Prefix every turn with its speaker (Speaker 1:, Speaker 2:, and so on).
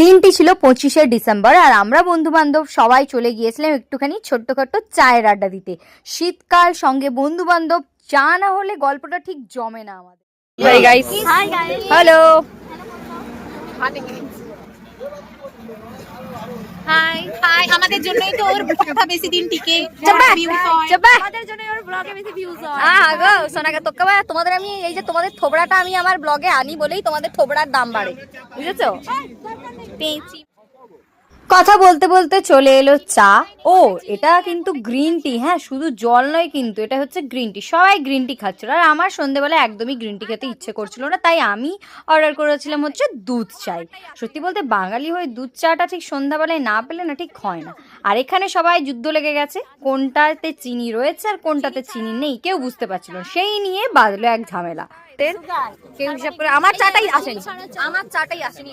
Speaker 1: দিনটি ছিল পঁচিশে ডিসেম্বর আর আমরা বন্ধু বান্ধব সবাই চলে গিয়েছিলাম একটুখানি ছোট্টখাট্ট চায়ের আড্ডা দিতে। শীতকাল সঙ্গে বন্ধু বান্ধব চা না হলে গল্পটা ঠিক জমে না আমাদের। হ্যালো
Speaker 2: হাই আমাদের জন্যই তো ওর কথা বেশি দিন টিকে।
Speaker 1: চাপা
Speaker 2: views হয়।
Speaker 1: চাপা
Speaker 2: আমাদের জন্যই ওর ব্লগে বেশি ভিউজ হয়।
Speaker 1: আহ গো সোনাকা তোকে তোমাদের আমি এই যে তোমাদের থোবড়াটা আমি আমার ব্লগে আনি বলেই তোমাদের থোবড়ার দাম বাড়ে। বুঝেছ?
Speaker 2: পেয়েছি।
Speaker 1: কথা বলতে বলতে চলে এলো চা। ও, এটা কিন্তু গ্রিন টি হ্যাঁ শুধু জল নয় কিন্তু, এটা হচ্ছে গ্রিন টি সবাই গ্রিন টি খাচ্ছিল আর আমার সন্ধেবেলা একদমই গ্রিন টি খেতে ইচ্ছে করছিল না, তাই আমি অর্ডার করেছিলাম হচ্ছে দুধ চাই। সত্যি বলতে বাঙালি হয়ে দুধ চাটা ঠিক সন্ধ্যাবেলায় না পেলে না ঠিক হয় না। আর এখানে সবাই যুদ্ধ লেগে গেছে, কোনটাতে চিনি রয়েছে আর কোনটাতে চিনি নেই, কেউ বুঝতে পারছিল। সেই নিয়ে বাঁধলো এক ঝামেলা। আমার চাটাই আসেনি। আমার চাটাই আসেনি।